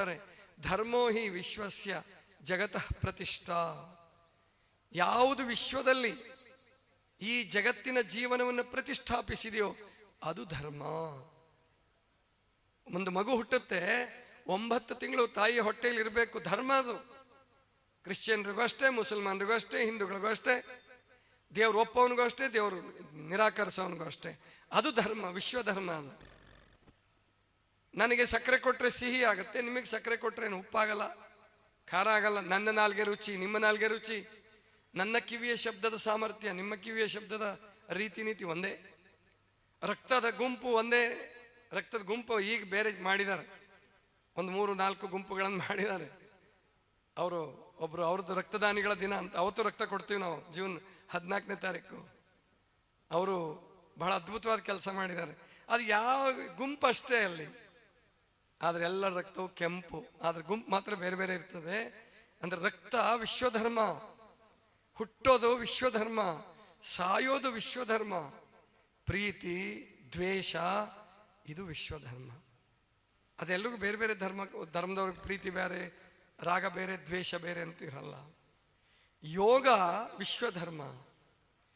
ಹೇಳ್ತಾರೆ, ಧರ್ಮೋ ಹಿ ವಿಶ್ವಸ್ಯ ಜಗತಃ ಪ್ರತಿಷ್ಠಾ. ಯಾವುದು ವಿಶ್ವದಲ್ಲಿ ಈ ಜಗತ್ತಿನ ಜೀವನವನ್ನು ಪ್ರತಿಷ್ಠಾಪಿಸಿದೆಯೋ ಅದು ಧರ್ಮ. ಒಂದು ಮಗು ಹುಟ್ಟುತ್ತೆ, ಒಂಬತ್ತು ತಿಂಗಳು ತಾಯಿ ಹೊಟ್ಟೆಯಲ್ಲಿ ಇರಬೇಕು, ಧರ್ಮ ಅದು. ಕ್ರಿಶ್ಚಿಯನ್ರಿಗೂ ಅಷ್ಟೇ, ಮುಸಲ್ಮಾನರಿಗೂ ಅಷ್ಟೇ, ಹಿಂದೂಗಳಿಗೂ ಅಷ್ಟೇ, ದೇವ್ರು ಒಪ್ಪವನಿಗೂ ಅಷ್ಟೇ, ದೇವರು ನಿರಾಕರಿಸೋನಿಗೂ ಅಷ್ಟೇ. ಅದು ಧರ್ಮ ವಿಶ್ವ ಧರ್ಮ ಅದು. ನನಗೆ ಸಕ್ಕರೆ ಕೊಟ್ಟರೆ ಸಿಹಿ ಆಗುತ್ತೆ, ನಿಮಗೆ ಸಕ್ಕರೆ ಕೊಟ್ಟರೆ ಏನು? ಉಪ್ಪಾಗಲ್ಲ, ಖಾರ ಆಗಲ್ಲ. ನನ್ನ ನಾಲ್ಗೆ ರುಚಿ, ನಿಮ್ಮ ನಾಲ್ಗೆ ರುಚಿ. ನನ್ನ ಕಿವಿಯ ಶಬ್ದದ ಸಾಮರ್ಥ್ಯ, ನಿಮ್ಮ ಕಿವಿಯ ಶಬ್ದದ ರೀತಿ ನೀತಿ ಒಂದೇ. ರಕ್ತದ ಗುಂಪು ಒಂದೇ. ರಕ್ತದ ಗುಂಪು ಈಗ ಬೇರೆ ಮಾಡಿದ್ದಾರೆ. ಒಂದು ಮೂರು ನಾಲ್ಕು ಗುಂಪುಗಳನ್ನು ಮಾಡಿದ್ದಾರೆ. ಅವರು ಒಬ್ರು ಅವ್ರದ್ದು ರಕ್ತದಾನಿಗಳ ದಿನ ಅಂತ, ಅವತ್ತು ರಕ್ತ ಕೊಡ್ತೀವಿ ನಾವು, ಜೂನ್ ಹದಿನಾಲ್ಕನೇ ತಾರೀಕು. ಅವರು ಬಹಳ ಅದ್ಭುತವಾದ ಕೆಲಸ ಮಾಡಿದ್ದಾರೆ. ಅದು ಯಾವ ಗುಂಪು ಅಷ್ಟೇ ಅಲ್ಲಿ. ಆದ್ರೆ ಎಲ್ಲ ರಕ್ತವು ಕೆಂಪು. ಆದ್ರೆ ಗುಂಪು ಮಾತ್ರ ಬೇರೆ ಬೇರೆ ಇರ್ತದೆ. ಅಂದ್ರೆ ರಕ್ತ ವಿಶ್ವಧರ್ಮ. ಹುಟ್ಟೋದು ವಿಶ್ವಧರ್ಮ. ಸಾಯೋದು ವಿಶ್ವಧರ್ಮ. ಪ್ರೀತಿ, ದ್ವೇಷ, ಇದು ವಿಶ್ವಧರ್ಮ. ಅದೆಲ್ಲರಿಗೂ ಬೇರೆ ಬೇರೆ ಧರ್ಮ, ಧರ್ಮದವ್ರಿಗೆ ಪ್ರೀತಿ ಬೇರೆ, ರಾಗ ಬೇರೆ, ದ್ವೇಷ ಬೇರೆ ಅಂತ ಇರಲ್ಲ. ಯೋಗ ವಿಶ್ವಧರ್ಮ.